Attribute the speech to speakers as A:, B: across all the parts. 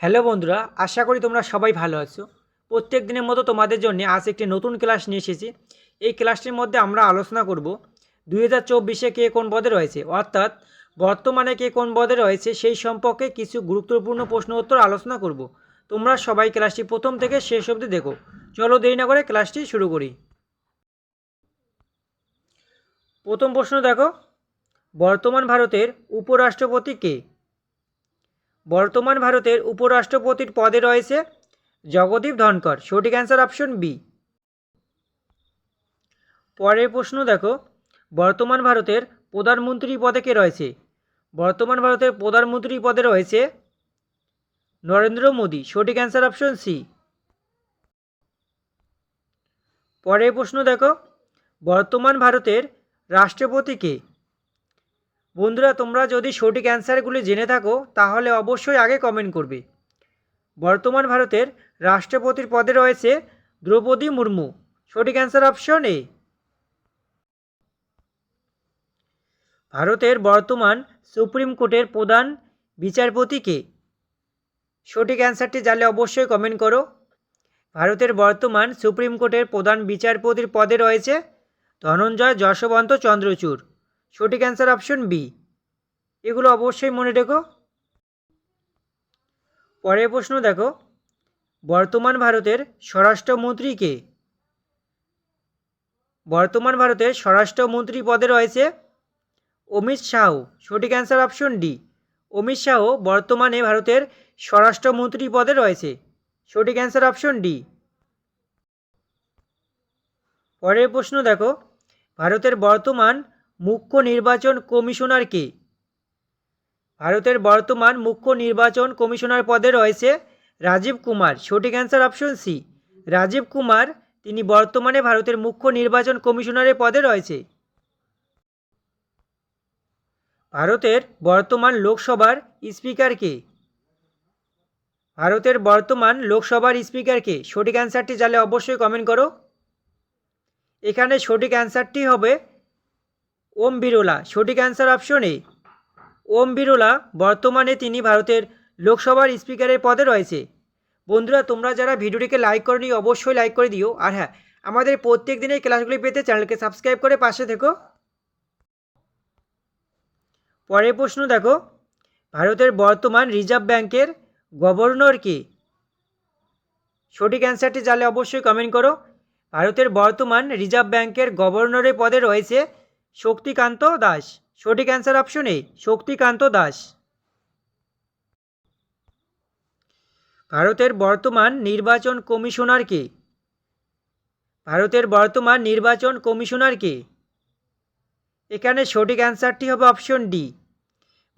A: Hello বন্ধুরা, আশা করি তোমরা সবাই ভালো আছো। প্রত্যেক দিনের মতো তোমাদের জন্য আজ একটি নতুন ক্লাস নিয়ে এসেছি। এই ক্লাসটির মধ্যে আমরা আলোচনা করব, দুই হাজার চব্বিশে কে কোন পদে রয়েছে? অর্থাৎ, বর্তমানে কে কোন পদে রয়েছে সেই সম্পর্কে কিছু গুরুত্বপূর্ণ প্রশ্ন উত্তর আলোচনা করব। তোমরা সবাই ক্লাসটি প্রথম থেকে শেষ অবধি দেখো। চলো দেরি না করে ক্লাসটি শুরু করি। প্রথম প্রশ্ন দেখো, বর্তমান ভারতের উপরাষ্ট্রপতি কে? বর্তমান ভারতের উপরাষ্ট্রপতির পদে রয়েছে জগদীপ ধনকর সঠিক অ্যান্সার অপশন বি পরের প্রশ্ন দেখো, বর্তমান ভারতের প্রধানমন্ত্রী পদে কে রয়েছে? বর্তমান ভারতের প্রধানমন্ত্রী পদে রয়েছে নরেন্দ্র মোদী। সঠিক অ্যান্সার অপশন সি পরের প্রশ্ন দেখো, বর্তমান ভারতের রাষ্ট্রপতি কে? বন্ধুরা, তোমরা যদি সঠিক অ্যান্সারগুলি জেনে থাকো, তাহলে অবশ্যই আগে কমেন্ট করবে। বর্তমান ভারতের রাষ্ট্রপতির পদে রয়েছে দ্রৌপদী মুর্মু। সঠিক অ্যান্সার অপশন এ। ভারতের বর্তমান সুপ্রিম কোর্টের প্রধান বিচারপতি কে? সঠিক অ্যান্সারটি জানলে অবশ্যই কমেন্ট করো। ভারতের বর্তমান সুপ্রিম কোর্টের প্রধান বিচারপতির পদে রয়েছে ধনঞ্জয় যশবন্ত চন্দ্রচূড়। সঠিক অ্যান্সার অপশন বি এগুলো অবশ্যই মনে রেখো। পরের প্রশ্ন দেখো। বর্তমান ভারতের স্বরাষ্ট্রমন্ত্রী কে? বর্তমান ভারতের স্বরাষ্ট্রমন্ত্রী পদে রয়েছে অমিত শাহ। সঠিক answer option D Amit Shah বর্তমানে ভারতের স্বরাষ্ট্রমন্ত্রী পদে রয়েছে। সঠিক অ্যান্সার অপশন ডি পরের প্রশ্ন দেখো। ভারতের বর্তমান মুখ্য নির্বাচন কমিশনার কে? ভারতের বর্তমান মুখ্য নির্বাচন কমিশনার পদে রয়েছে রাজীব কুমার। সঠিক answer option C Rajiv Kumar, তিনি বর্তমানে ভারতের মুখ্য নির্বাচন কমিশনারের পদে রয়েছে। ভারতের বর্তমান লোকসভার স্পিকার কে? ভারতের বর্তমান লোকসভার স্পিকার কে? সঠিক অ্যান্সারটি জানলে অবশ্যই কমেন্ট করো। এখানে সঠিক অ্যান্সারটি হবে ওম বিরলা, সঠিক answer option A Om Birla, বর্তমানে তিনি ভারতের লোকসভার স্পিকারের পদে রয়েছে। বন্ধুরা, তোমরা যারা ভিডিওটিকে লাইক করনি, অবশ্যই লাইক করে দিও। আর হ্যাঁ আমাদের প্রত্যেক দিনের ক্লাসগুলি পেতে চ্যানেলকে সাবস্ক্রাইব করে পাশে থেকো। পরের প্রশ্ন দেখো। ভারতের বর্তমান রিজার্ভ ব্যাংকের গভর্নর কে? সঠিক অ্যান্সারটি জানলে অবশ্যই কমেন্ট করো। ভারতের বর্তমান রিজার্ভ ব্যাংকের গভর্নরের পদে রয়েছে শক্তিকান্ত দাস। সঠিক answer option A Shaktikanta Das. ভারতের বর্তমান নির্বাচন কমিশনার কে? ভারতের বর্তমান নির্বাচন কমিশনার কে? এখানে সঠিক অ্যান্সারটি হবে অপশন ডি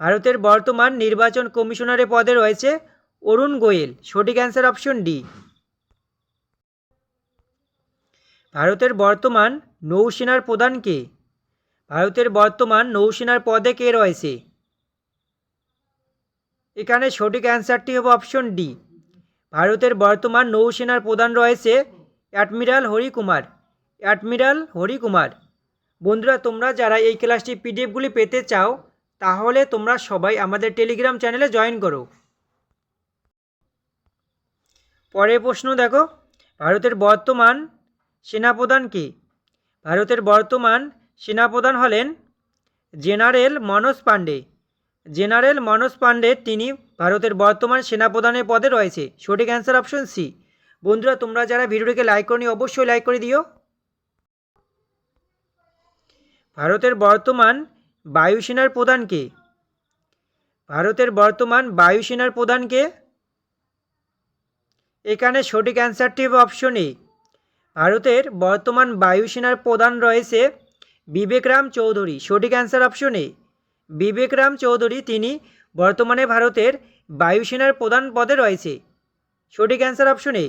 A: ভারতের বর্তমান নির্বাচন কমিশনারের পদে রয়েছে অরুণ গোয়েল। সঠিক অ্যান্সার অপশন ডি ভারতের বর্তমান নৌসেনার প্রধান কে? ভারতের বর্তমান নৌসেনার পদে কে রয়েছে? এখানে সঠিক অ্যান্সারটি হবে অপশন ডি ভারতের বর্তমান নৌসেনার প্রধান রয়েছে অ্যাডমিরাল হরিকুমার। অ্যাডমিরাল হরিকুমার, বন্ধুরা তোমরা যারা এই ক্লাসটি পিডিএফগুলি পেতে চাও, তাহলে তোমরা সবাই আমাদের টেলিগ্রাম চ্যানেলে জয়েন করো। পরের প্রশ্ন দেখো, ভারতের বর্তমান সেনাপ্রধান কে? ভারতের বর্তমান সেনাপ্রধান হলেন জেনারেল মনোজ পাণ্ডে। জেনারেল মনোজ পাণ্ডে তিনি ভারতের বর্তমান সেনাপ্রধানের পদে রয়েছে। সঠিক অ্যান্সার অপশন সি বন্ধুরা, তোমরা যারা ভিডিওটিকে লাইক করনি, অবশ্যই লাইক করে দিও। ভারতের বর্তমান বায়ুসেনার প্রধান কে? ভারতের বর্তমান বায়ুসেনার প্রধান কে? এখানে সঠিক অ্যান্সারটি অপশন এ ভারতের বর্তমান বায়ুসেনার প্রধান রয়েছে বিবেকরাম চৌধুরী, সঠিক answer option A Vivekram Chaudhari, তিনি বর্তমানে ভারতের বায়ুসেনার প্রধান পদে রয়েছে। সঠিক অ্যান্সার অপশন এ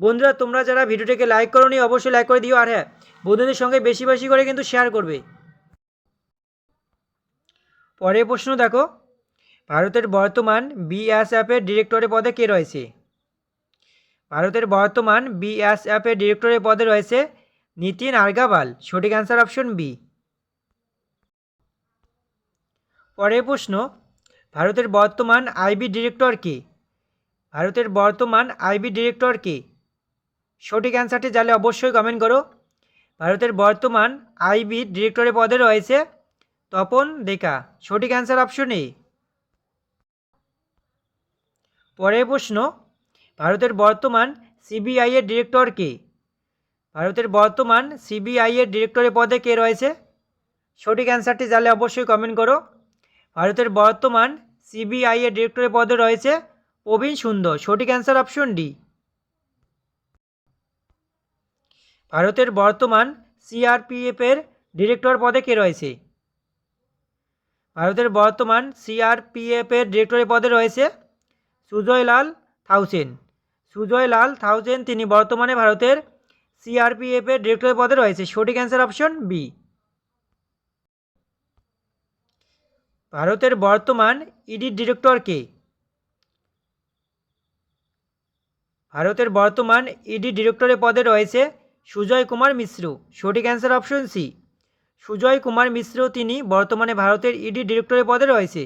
A: বন্ধুরা, তোমরা যারা ভিডিওটিকে লাইক করো নি অবশ্যই লাইক করে দিও। আর হ্যাঁ বন্ধুদের সঙ্গে বেশি বেশি করে কিন্তু শেয়ার করবে। পরের প্রশ্ন দেখো। ভারতের বর্তমান বিএসএফের ডিরেক্টরের পদে কে রয়েছে? ভারতের বর্তমান বিএসএফের ডিরেক্টরের পদে রয়েছে নীতিন আর্গাবাল সঠিক অ্যান্সার অপশন বি পরের প্রশ্ন, ভারতের বর্তমান আইবি ডিরেক্টর কে? ভারতের বর্তমান আইবি ডিরেক্টর কে? সঠিক অ্যান্সারটি জানলে অবশ্যই কমেন্ট করো। ভারতের বর্তমান আইবি ডিরেক্টরের পদে রয়েছে তপন দেখা সঠিক অ্যান্সার অপশন এ পরের প্রশ্ন, ভারতের বর্তমান সিবিআই এর ডিরেক্টর কে? ভারতের বর্তমান সিবিআই এর ডিরেক্টরের পদে কে রয়েছে? সঠিক অ্যান্সারটি জানলে অবশ্যই কমেন্ট করো। ভারতের বর্তমান সিবিআই এর ডিরেক্টরের পদে রয়েছে প্রবীণ সুন্দর। সঠিক অ্যান্সার অপশন ডি। ভারতের বর্তমান সিআরপিএফের ডিরেক্টর পদে কে রয়েছে? ভারতের বর্তমান সিআরপিএফের ডিরেক্টরের পদে রয়েছে সুজয় লাল থাউসেন। সুজয় লাল থাউসেন তিনি বর্তমানে ভারতের সিআরপিএফের ডিরেক্টরের পদে রয়েছে। সঠিক অ্যান্সার অপশন বি ভারতের বর্তমান ইডি ডিরেক্টর কে? ভারতের বর্তমান ইডি ডিরেক্টরের পদে রয়েছে সুজয় কুমার মিশ্র। সঠিক answer option C Sujay Kumar Mishra তিনি বর্তমানে ভারতের ইডি ডিরেক্টরের পদে রয়েছে।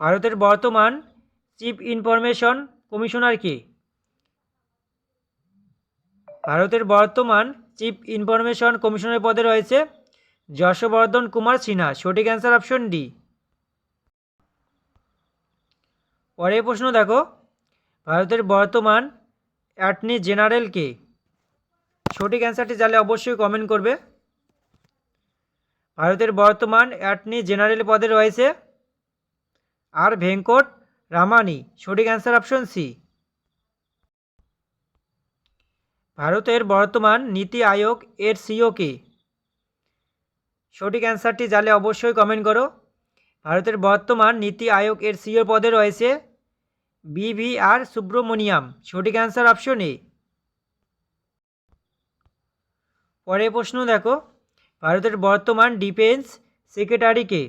A: ভারতের বর্তমান চিফ ইনফরমেশন কমিশনার কে? ভারতের বর্তমান চিফ ইনফরমেশন কমিশনের পদে রয়েছে যশবর্ধন কুমার সিনহা। সঠিক অ্যান্সার অপশন ডি পরের প্রশ্ন দেখো। ভারতের বর্তমান অ্যাটর্নি জেনারেল কে? সঠিক অ্যান্সারটি জানলে অবশ্যই কমেন্ট করবে। ভারতের বর্তমান অ্যাটর্নি জেনারেল পদে রয়েছে আর ভেঙ্কট রামানি। সঠিক অ্যান্সার অপশন সি ভারতের বর্তমান নীতি আয়োগ এর সিও কে? সঠিক অ্যান্সারটি জানলে অবশ্যই কমেন্ট করো। ভারতের বর্তমান নীতি আয়োগ এর সিও পদে রয়েছে বিভিআর সুব্রমণিয়াম। সঠিক অ্যান্সার অপশন এ পরের প্রশ্ন দেখো, ভারতের বর্তমান ডিফেন্স সেক্রেটারি কে?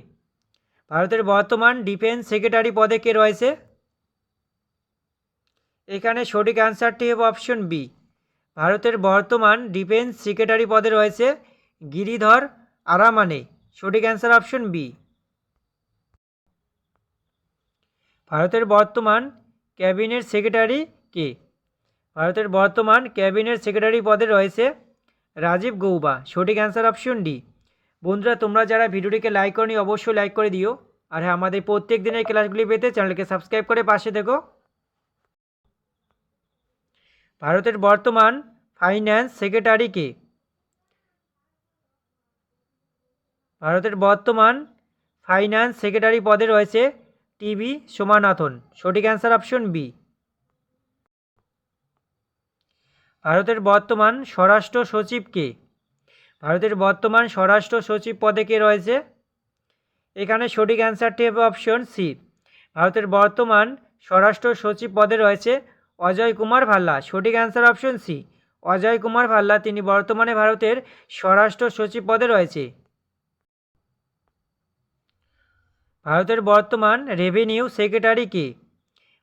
A: ভারতের বর্তমান ডিফেন্স সেক্রেটারি পদে কে রয়েছে? এখানে সঠিক অ্যান্সারটি হবে অপশন বি ভারতের বর্তমান ডিফেন্স সেক্রেটারি পদে রয়েছে গিরিধর আরামানে। সঠিক অ্যান্সার অপশন বি। ভারতের বর্তমান ক্যাবিনেট সেক্রেটারি কে? ভারতের বর্তমান ক্যাবিনেট সেক্রেটারি পদে রয়েছে রাজীব গৌবা। সঠিক অ্যান্সার অপশন ডি। বন্ধুরা, তোমরা যারা ভিডিওটিকে লাইক করনি, অবশ্যই লাইক করে দিও। আর হ্যাঁ আমাদের প্রত্যেক দিনের ক্লাসগুলি পেতে চ্যানেলকে সাবস্ক্রাইব করে পাশে দেখো ভারতের বর্তমান ফাইন্যান্স সেক্রেটারি কে? ভারতের বর্তমান ফাইন্যান্স সেক্রেটারি পদে রয়েছে টিভি সোমানাথন। সঠিক অ্যান্সার অপশন বি ভারতের বর্তমান স্বরাষ্ট্র সচিব কে? ভারতের বর্তমান স্বরাষ্ট্র সচিব পদে কে রয়েছে? এখানে সঠিক অ্যান্সারটি হবে অপশন সি ভারতের বর্তমান স্বরাষ্ট্র সচিব পদে রয়েছে অজয় কুমার ভাল্লা, সঠিক answer option C Ajay Kumar Bhalla, তিনি বর্তমানে ভারতের স্বরাষ্ট্র সচিব পদে রয়েছে। ভারতের বর্তমান রেভিনিউ সেক্রেটারি কে?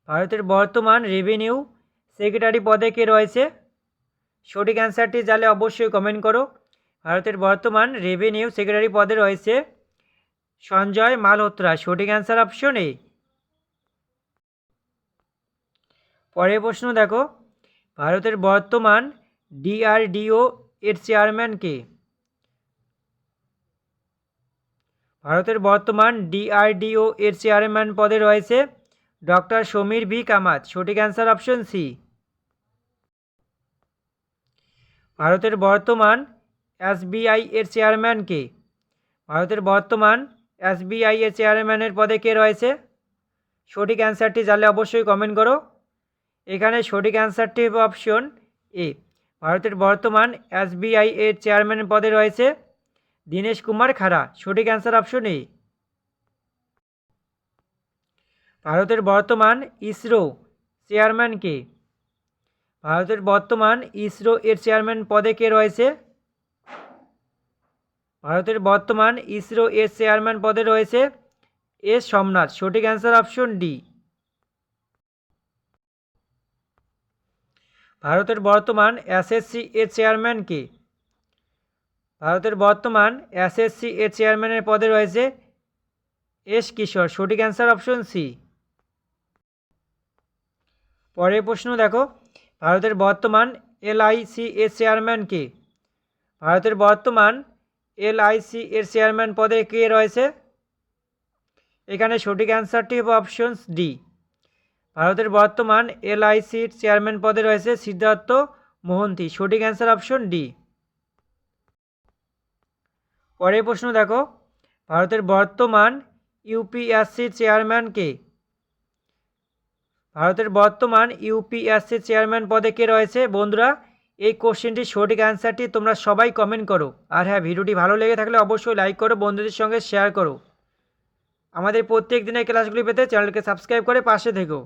A: ভারতের বর্তমান রেভিনিউ সেক্রেটারি পদে কে রয়েছে? সঠিক অ্যান্সারটি জানলে অবশ্যই কমেন্ট করো। ভারতের বর্তমান রেভিনিউ সেক্রেটারি পদে রয়েছে সঞ্জয় মালহোত্রা। সঠিক অ্যান্সার অপশন এ পরের প্রশ্ন দেখো। ভারতের বর্তমান ডিআরডিও এর চেয়ারম্যান কে? ভারতের বর্তমান ডিআরডিও এর চেয়ারম্যান পদে রয়েছে ডক্টর সমীর ভি কামাত। সঠিক অ্যান্সার অপশন সি। ভারতের বর্তমান এসবিআই এর চেয়ারম্যান কে? ভারতের বর্তমান এসবিআই এর চেয়ারম্যানের পদে কে রয়েছে? সঠিক অ্যান্সারটি জানলে অবশ্যই কমেন্ট করো। এখানে সঠিক অ্যান্সারটি হবে অপশন এ ভারতের বর্তমান এসবিআই এর চেয়ারম্যান পদে রয়েছে দীনেশ কুমার খাড়া। সঠিক অ্যান্সার অপশন এ ভারতের বর্তমান ইসরো চেয়ারম্যান কে? ভারতের বর্তমান ইসরো এর চেয়ারম্যান পদে কে রয়েছে? ভারতের বর্তমান ইসরো এর চেয়ারম্যান পদে রয়েছে এস সোমনাথ। সঠিক অ্যান্সার অপশন ডি ভারতের বর্তমান এসএসসি এর চেয়ারম্যান কে? ভারতের বর্তমান এসএসসি এর চেয়ারম্যানের পদে রয়েছে এস কিশোর। সঠিক অ্যান্সার অপশন সি পরের প্রশ্ন দেখো। ভারতের বর্তমান এলআইসি এর চেয়ারম্যান কে? ভারতের বর্তমান এলআইসি এর চেয়ারম্যান পদে কে রয়েছে? এখানে সঠিক অ্যান্সারটি হবে অপশনস ডি ভারতের বর্তমান এলআইসির চেয়ারম্যান পদে রয়েছে সিদ্ধার্থ মোহন্তি। সঠিক অ্যান্সার অপশন ডি। পরের প্রশ্ন দেখো। ভারতের বর্তমান ইউপিএসসির চেয়ারম্যান কে? ভারতের বর্তমান ইউপিএসসি চেয়ারম্যান পদে কে রয়েছে? বন্ধুরা, এই কোশ্চেনটির সঠিক অ্যান্সারটি তোমরা সবাই কমেন্ট করো। আর হ্যাঁ ভিডিওটি ভালো লেগে থাকলে অবশ্যই লাইক করো, বন্ধুদের সঙ্গে শেয়ার করো। আমাদের প্রত্যেক দিনের ক্লাসগুলি পেতে চ্যানেলকে সাবস্ক্রাইব করে পাশে থেকো।